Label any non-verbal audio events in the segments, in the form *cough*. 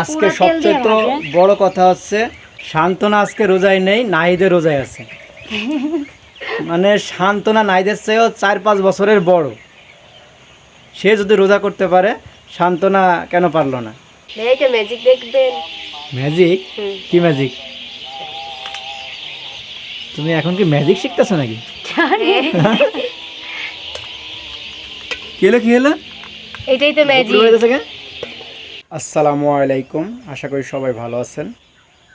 আজকে সবচেয়ে তো বড় কথা হচ্ছে শান্তনা আজকে রোজায় নেই নাহিদের রোজায় আছে। *laughs* মানে শান্তনা নাহিদের চেয়েও চার পাঁচ বছরের বড়। সে যদি রোজা করতে পারে শান্তনা কেন পারল না? ম্যাজিক দেখবেন। ম্যাজিক কি ম্যাজিক তুমি এখন কি ম্যাজিক শিখতেছো নাকি? *laughs* কি হলো কি হলো? এটাই তো ম্যাজিক আসসালামু আলাইকুম। আশা করি সবাই ভালো আছেন।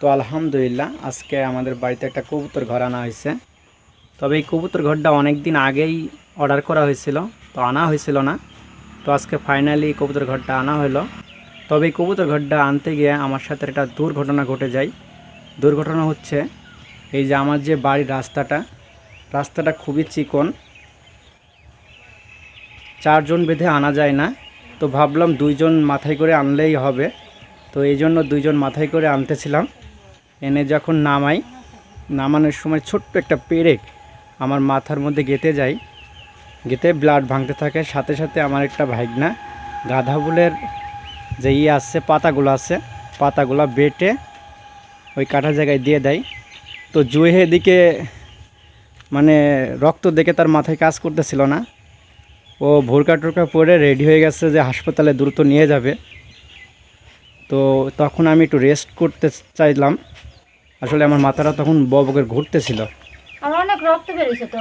তো আলহামদুলিল্লাহ, আজকে আমাদের বাড়িতে একটা কবুতর ঘর আনা হয়েছে। তবে এই কবুতর ঘরটা অনেক দিন আগেই অর্ডার করা হয়েছিল, তো আনা হয়েছিল না। তো আজকে ফাইনালি কবুতর ঘরটা আনা হলো। তবে এই কবুতর ঘরটা আনতে গিয়ে আমার সাথে একটা দুর্ঘটনা ঘটে যায়। দুর্ঘটনা হচ্ছে, এই যে আমার যে বাড়ির রাস্তাটা রাস্তাটা খুবই চিকন। চারজন বেঁধে আনা যায় না। তো ভাবলাম দুইজন মাথায় করে আনলেই হবে। তো এই জন্য দুইজন মাথায় করে আনতেছিলাম। এনে যখন নামাই, নামানোর সময় ছোট্ট একটা পেরেক আমার মাথার মধ্যে গেঁথে যায়। গেঁথে ব্লাড ভাঙতে থাকে, সাথে সাথে আমার একটা ভাইগনা, গাধা ফুলের যে ইয়ে আছে, পাতাগুলো আছে, পাতাগুলো বেটে ওই কাটা জায়গায় দিয়ে দেয়। তো জুয়ে এদিকে মানে রক্ত দেখে তার মাথায় কাজ করতেছিল না। ও ভোরকা টোরকা পরে রেডি হয়ে গেছে যে হাসপাতালে দ্রুত নিয়ে যাবে। তো তখন আমি একটু রেস্ট করতে চাইলাম। আসলে আমার মাথাটা তখন ববকের ঘুরতেছিল। আমার অনেক রক্ত বেরিয়েছে তো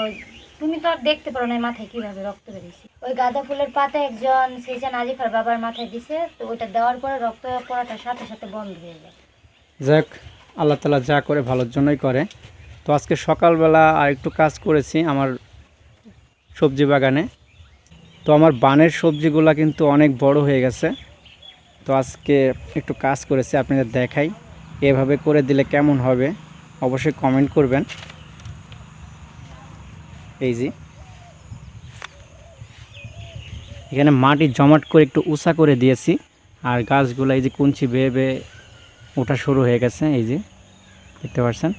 তুমি তো আর দেখতে পারো না মাথায় কীভাবে রক্ত বেরিয়েছে। ওই গাঁদা ফুলের পাতা একজন সেজান আজিফার বাবার মাথায় দিছে তো ওইটা দেওয়ার পরে রক্ত পড়াটা সাথে সাথে বন্ধ হয়ে যায়। যাক আল্লাহ তালা যা করে ভালোর জন্যই করে। তো আজকে সকালবেলা আর একটু কাজ করেছি আমার সবজি বাগানে। তো আমার বানের সবজিগুলো কিন্তু অনেক বড় হয়ে গেছে। তো আজকে একটু কাজ করেছি, আপনাদের দেখাই এভাবে করে দিলে কেমন হবে, অবশ্যই কমেন্ট করবেন। এই যে। এখানে মাটি জমাট করে একটু উঁচা করে দিয়েছি, আর গাছগুলো এই যে কুঞ্চি বেয়ে বেয়ে ওঠা শুরু হয়ে গেছে, এই যে। দেখতে পাচ্ছেন?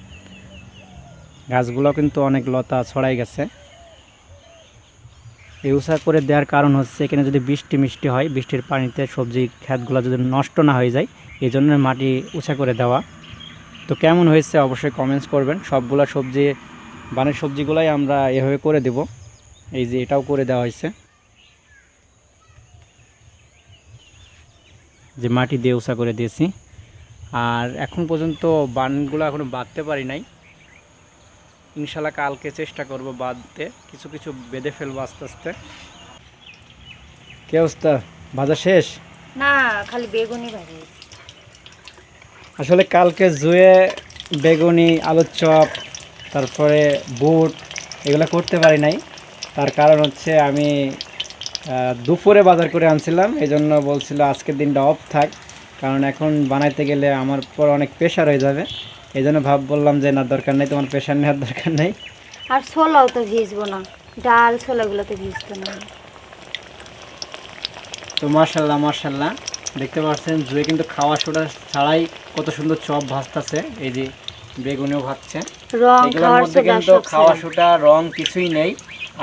গাছগুলো কিন্তু অনেক লতা ছড়াই গেছে। এই উঁচা করে দেওয়ার কারণ হচ্ছে এখানে যদি বৃষ্টি মিষ্টি হয়, বৃষ্টির পানিতে সবজি ক্ষেতগুলো যদি নষ্ট না হয়ে যায় এই জন্য মাটি উঁচা করে দেওয়া। তো কেমন হয়েছে অবশ্যই কমেন্টস করবেন। সবগুলা সবজি, বানের সবজিগুলাই আমরা এভাবে করে দেব। এই যে এটাও করে দেওয়া হয়েছে। যে মাটি দিয়ে উঁচা করে দিয়েছি। আর এখন পর্যন্ত বানগুলো এখনও বাঁধতে পারি নাই। ইনশাল্লাহ কালকে চেষ্টা করব বাঁধতে কিছু কিছু বেঁধে ফেলব আস্তে আস্তে। কে অবস্থা? ভাজা শেষ? না খালি বেগুনি ভাজি। আসলে কালকে জুয়ে বেগুনি আলুর চপ তারপরে বুট এগুলো করতে পারি নাই। তার কারণ হচ্ছে আমি দুপুরে বাজার করে আনছিলাম এই জন্য বলছিল আজকের দিনটা অফ থাক। কারণ এখন বানাইতে গেলে আমার পর অনেক প্রেশার হয়ে যাবে। এই জন্য ভাব বললাম যে না দরকার নেই তোমার প্রেশার নেওয়ার দরকার নেই। আর ছোলাও তো ভিজবো না ডাল ছোলাগুলো তো ভিজতো না। তো মার্শাল্লাহ মার্শাল্লাহ দেখতে পাচ্ছেন জুয়ে কিন্তু খাওয়া সোটা ছাড়াই কত সুন্দর চপ ভাজতেছে এই যে বেগুনিও ভাজছে। রং এগুলোর মধ্যে কিন্তু খাওয়া। সুটা রং কিছুই নেই।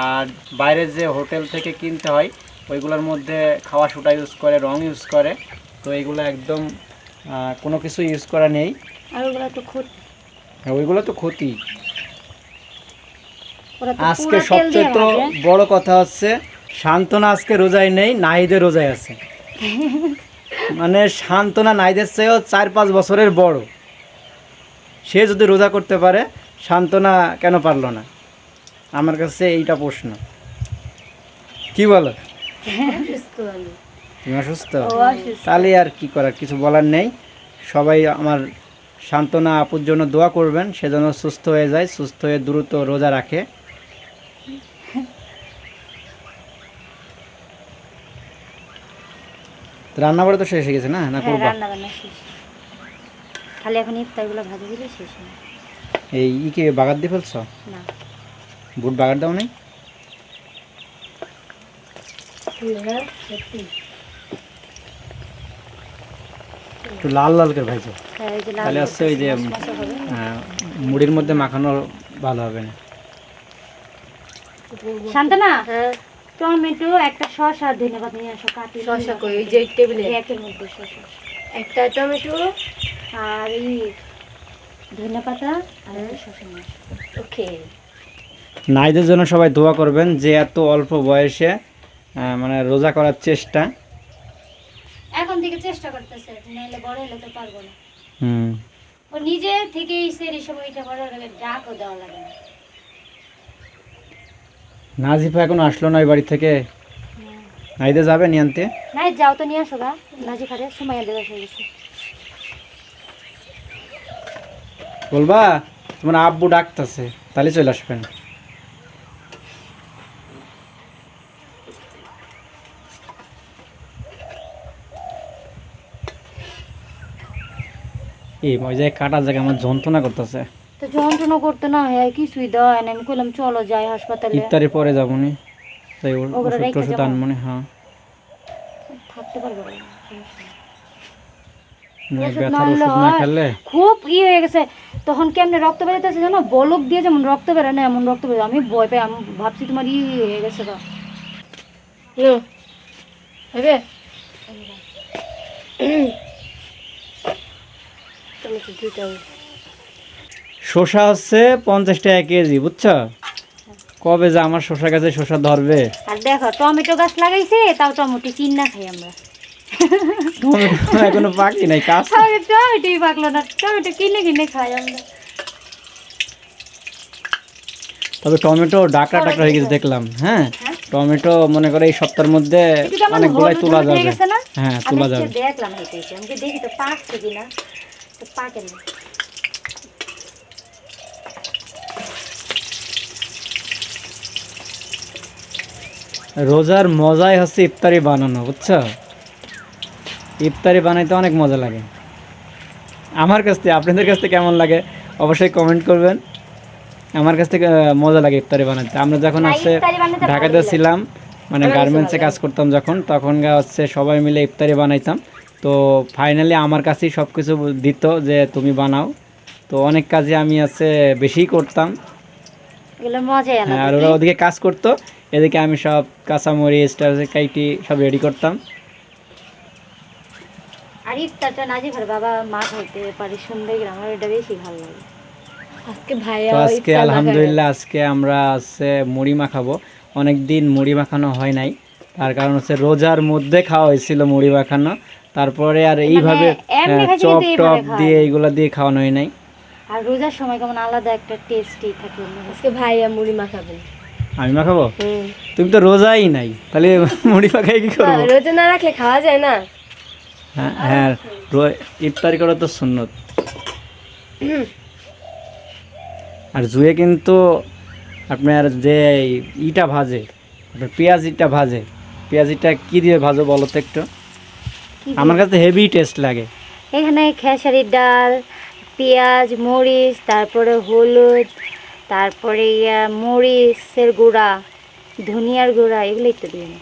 আর বাইরের যে হোটেল থেকে কিনতে হয় ওইগুলোর মধ্যে খাওয়া সুটা ইউজ করে রং ইউজ করে। তো এইগুলো একদম কোনো কিছু ইউজ করা নেই। আর ওগুলো তো খুব ওইগুলো তো ক্ষতি। আজকে সবচেয়ে তো বড় কথা হচ্ছে শান্তনা আজকে রোজায় নেই নাহিদের রোজায় আছে। *laughs* মানে শান্তনা নাহিদের চেয়েও চার পাঁচ বছরের বড়। সে যদি রোজা করতে পারে শান্তনা কেন পারল না? আমার কাছে এইটা প্রশ্ন। কি বলো? তুমি অসুস্থ। তাহলে আর কি করার কিছু বলার নেই। সবাই আমার সান্ত্বনা আপুর জন্য দোয়া করবেন সেজন্য সুস্থ হয়ে যায় সুস্থ হয়ে দ্রুত রোজা রাখে। রান্না বাড়া তো শেষ হয়ে গেছে না? না হ্যাঁ করবা? রান্না বান্না শেষ। খালি এখন ইফতারগুলো ভাজি দিলে শেষ এই ই কি বাগার দিয়ে ফেলছ? না। বুট বাগার দাও নাই সত্যি একটু লাল লাল করে ভাইছো হ্যাঁ এই যে লাল তাহলে হচ্ছে ওই যে। আহ, মুড়ির মধ্যে মাখানো ভালো হবে না। শান্তনা হ্যাঁ। টমেটো একটা শসা ধন্যবাদ নিয়ে আসো কাটি শশা কই? ওই যে টেবিলে? একের মধ্যে শসা। একটা টমেটো আর এই ধনে পাতা আর শসা মাছ ওকে। নাইদের জন্য সবাই দোয়া করবেন যে এত অল্প বয়সে মানে রোজা করার চেষ্টা থেকে নাহলে বড় হলে তো পারব না। হুম। ও নিজে থেকেই সেই সময়টা বড় হলে ডাকও দেওয়া লাগে না। নাজিফা এখন আসলো না ওই বাড়ি থেকে? নাইদে যাবে নিয়ে আনতে নাই যাও তো নিয়ে আসো গা। নাজি খাটে সময় দেওয়া হয়ে গেছে। বলবা তোমার আব্বু ডাকতেছে তাহলে চলে আসবেন। এই মজায় কাটা জায়গা আমার যন্ত্রণা করতেছে। তো যন্ত্রণা করতে না হয় কিছুই দেওয়া না। আমি কইলাম চলো যাই হাসপাতালে। ইফতারি পরে যাব নি তাই ওষুধ টষুধ আনব নি, হ্যাঁ। থাকতে পারব খুব ই হয়ে গেছে। তখন কেমনে রক্ত বেরোতেছে জানো? বলক দিয়ে যেমন রক্ত বেরোয় না এমন রক্ত বেরোয়। আমি ভয় পাই আমি ভাবছি তোমার ই হয়ে গেছে হবে শসা হচ্ছে পঞ্চাশ টাকা কেজি বুঝছ? কবে যে আমার শসা গাছে শসা ধরবে? আর দেখো টমেটো গাছ লাগাইছে তাও টমেটো চিন না খাই আমরা। টমেটো এখনও পাকি নাই কাজ টমেটোই পাকলো না টমেটো কিনে কিনে খাই আমরা। তবে টমেটো ডাকরা টাকরা হয়ে গেছে দেখলাম হ্যাঁ? টমেটো মনে করে এই সপ্তাহের মধ্যে অনেকগুলাই তোলা যাবে। হ্যাঁ তোলা যাবে। দেখলাম দেখি তো পাকছে কিনা? পাকে না। রোজার মজাই হচ্ছে ইফতারি বানানো বুঝছ? ইফতারি বানাইতে অনেক মজা লাগে। আমার কাছ থেকে আপনাদের কাছ থেকে কেমন লাগে অবশ্যই কমেন্ট করবেন। আমার কাছ থেকে মজা লাগে ইফতারি বানাতে। আমরা যখন ইফতারি ঢাকাতে ছিলাম মানে গার্মেন্টসে কাজ করতাম যখন তখন গা হচ্ছে সবাই মিলে ইফতারি বানাইতাম। তো ফাইনালি আমার কাছেই সব কিছু দিত যে তুমি বানাও। তো অনেক কাজে আমি আছে বেশিই করতাম। হ্যাঁ, আর ওরা ওদিকে কাজ করতো এদিকে আমি সব কাঁচামরিচ টারমরিচ কাইটি সব রেডি করতাম। আর ইফতারটা বাবা মা খাইতে পারে সুন্দর করে আমার এটা বেশি ভালো লাগে। আজকে ভাইয়া আজকে আলহামদুলিল্লাহ আজকে আমরা আছে মুড়ি মাখাবো অনেক দিন মুড়ি মাখানো হয় নাই। তার কারণ হচ্ছে রোজার মধ্যে খাওয়া হয়েছিল মুড়ি মাখানো তারপরে আর এইভাবে এমনি আহ, খাইতে চপ টপ দিয়ে হয়। এইগুলা দিয়ে খাওয়ানো হয় নাই। আর রোজার সময় কেমন আলাদা একটা টেস্টই থাকে। আজকে ভাইয়া মুড়ি মাখাবেন। আমি মাখাবো? তুমি তো রোজাই নাই তাহলে *laughs* মুড়ি মাখাই কি করব? রোজা না রাখলে খাওয়া যায় না। হ্যাঁ হ্যাঁ ইফতারি করা তো সুন্নত। *clears throat* আর জুয়ে কিন্তু আপনার যে ইটা ভাজে আপনার পেঁয়াজ ইটা ভাজে পেঁয়াজ ইটা কী দিয়ে ভাজো বলো তো একটু? আমার কাছে হেভি টেস্ট লাগে। এখানে খেসারির ডাল পেঁয়াজ মরিচ তারপরে হলুদ তারপরে ইয়া মরিচের গুঁড়া ধনিয়ার গুঁড়া এগুলো একটু দিয়ে নি।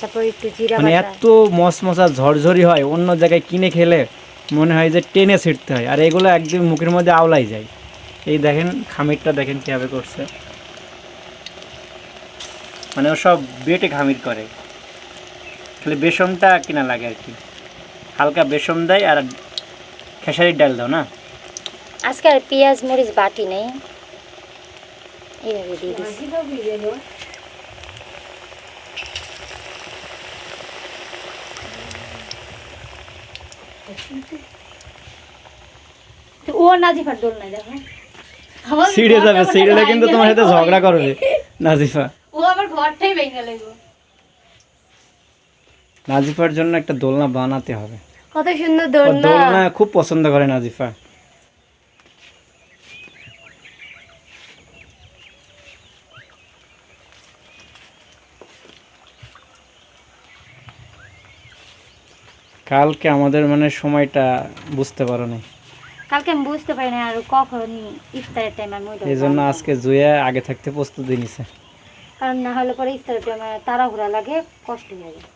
তারপরে একটু জিরা মানে এত মশমশা ঝরঝরি হয় অন্য জায়গায় কিনে খেলে মনে হয় যে টেনে ছিটতে হয়। আর এগুলো একদম মুখের মধ্যে আওলাই যায়। এই দেখেন খামিরটা দেখেন কীভাবে করছে। মানে ও সব বেটে খামির করে। খালি বেসনটা কিনা লাগে আর কি। হালকা বেসন দেয় আর খেসারির ডাল দাও না? আজকে আর পেঁয়াজ মরিচ বাটি নেই। এইভাবে দিয়ে দিচ্ছি ও নাজিফার দোল নাই দেখো। আমার সিঁড়ে যাবে ঘরটা সিঁড়ে কিন্তু তোমার সাথে ঝগড়া করবে নাজিফা। ও আমার ঘরটাই ভেঙে লাগবে নাজিফার জন্য একটা দোলনা বানাতে হবে। কত সুন্দর দোলনা। দোলনা খুব পছন্দ করে নাজিফা। কালকে আমাদের মানে সময়টা বুঝতে পারো না কালকে আমি বুঝতে পারি না আর কখন ইফতারের টাইম আমি এই জন্য আজকে জুয়ে আগে থাকতে প্রস্তুতি নিছে। কারণ না হলে পরে ইফতারের টাইমে তাড়াহুড়া লাগে কষ্ট হয়ে যায়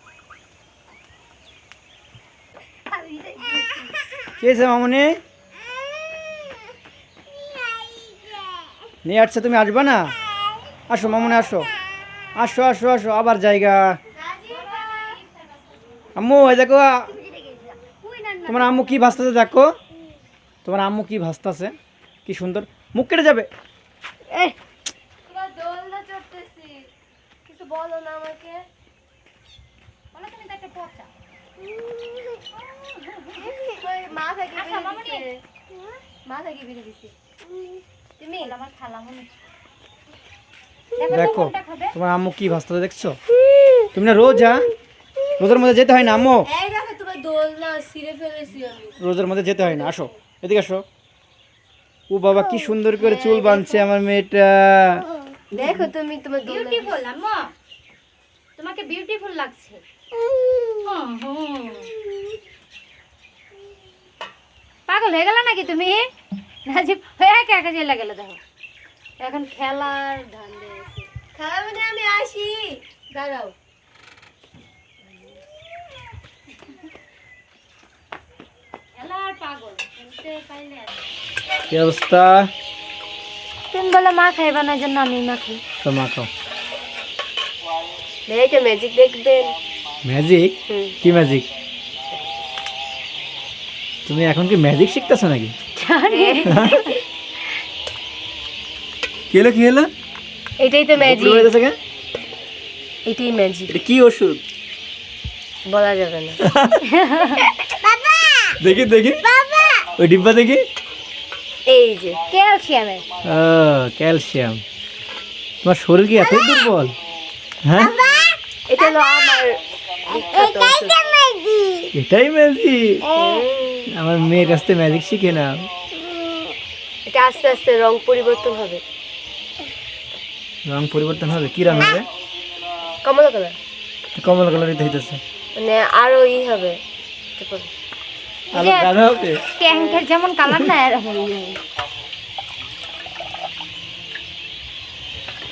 কি হয়েছে মামনি? নিয়ে আসছে তুমি আসবে না? আসো মামনি আসো। আসো আসো আসো আবার জায়গা। আম্মু এই দেখো তোমার আম্মু কি ভাসতেছে দেখো। তোমার আম্মু কি ভাসতেছে কি সুন্দর। মুখ কেটে যাবে। কিছু বলো না আমাকে। বেরিয়ে দিছে। তুমি? আমার খালা মনে দেখো তোমার আম্মু কি ভাসতেছে দেখছ? তুমি না রোজ রোজা রোজার মধ্যে যেতে হয় না আম্মু? এই দেখো তোমার দোলনা ছিঁড়ে ফেলেছি আমি। রোজার মধ্যে যেতে হয় না আসো। এদিকে আসো। ও বাবা কি সুন্দর করে চুল বাঁধছে আমার মেয়েটা। দেখো তুমি তোমার বিউটিফুল আম্মা। তোমাকে বিউটিফুল লাগছে। পাগল হয়ে গেল নাকি তুমি? নাজিব হয়ে একা একা জেলা গেল দেখো। এখন খেলার ধান মানে আমি আসি। দাঁড়াও। কি। অবস্থা? তুমি বলে মা খাইবা না জন্য আমি মা খাই। তো মা খাও। মেয়েটা ম্যাজিক দেখবেন। ম্যাজিক কি ম্যাজিক তুমি এখন কি ম্যাজিক শিখতেছো নাকি? কি হলো কি হলো? এটাই তো ম্যাজিক? এটাই ম্যাজিক এটা কি ওষুধ? বলা যাবে না। দেখি দেখি। ওই ডিব্বা দেখি। এই যে। ক্যালসিয়ামের ও ক্যালসিয়াম। তোমার শরীর কি এতই দুর্বল? হ্যাঁ? এটা হলো আমার। এটাই ম্যাজিক। আমার মেয়ের কাছ থেকে ম্যাজিক শিখে না এটা আস্তে আস্তে রং পরিবর্তন হবে। রং পরিবর্তন হবে? কি রং হবে? কমলা কালার। কমলা কালারই তো হইতেছে। মানে আরও ই হবে। গাঢ় হবে? ট্যাঙ্কের যেমন কালার না এরকম।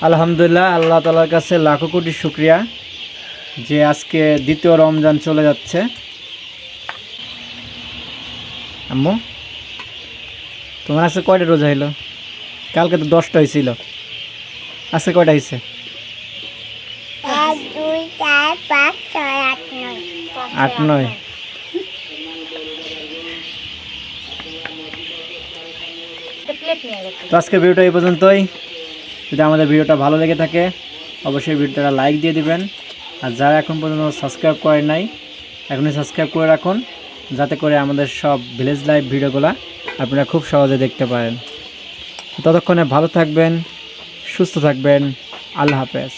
আলহামদুলিল্লাহ আল্লাহ তালার কাছে লাখো কোটি শুক্রিয়া। যে আজকে দ্বিতীয় রমজান চলে যাচ্ছে। আম্মু তোমার আজকে কয়টা রোজা হইল? কালকে তো দশটা হয়েছিল আজকে কয়টা হয়েছে আট নয়। তো আজকের ভিডিওটা এই পর্যন্তই। যদি আমাদের ভিডিওটা ভালো লেগে থাকে অবশ্যই ভিডিওটা লাইক দিয়ে দিবেন। আর যারা এখন পর্যন্ত সাবস্ক্রাইব করে নাই, এখনই সাবস্ক্রাইব করে রাখুন, যাতে করে আমাদের সব ভিলেজ লাইভ ভিডিওগুলো আপনারা খুব সহজে দেখতে পারেন। ততক্ষণে ভালো থাকবেন, সুস্থ থাকবেন, আল্লাহ হাফেজ।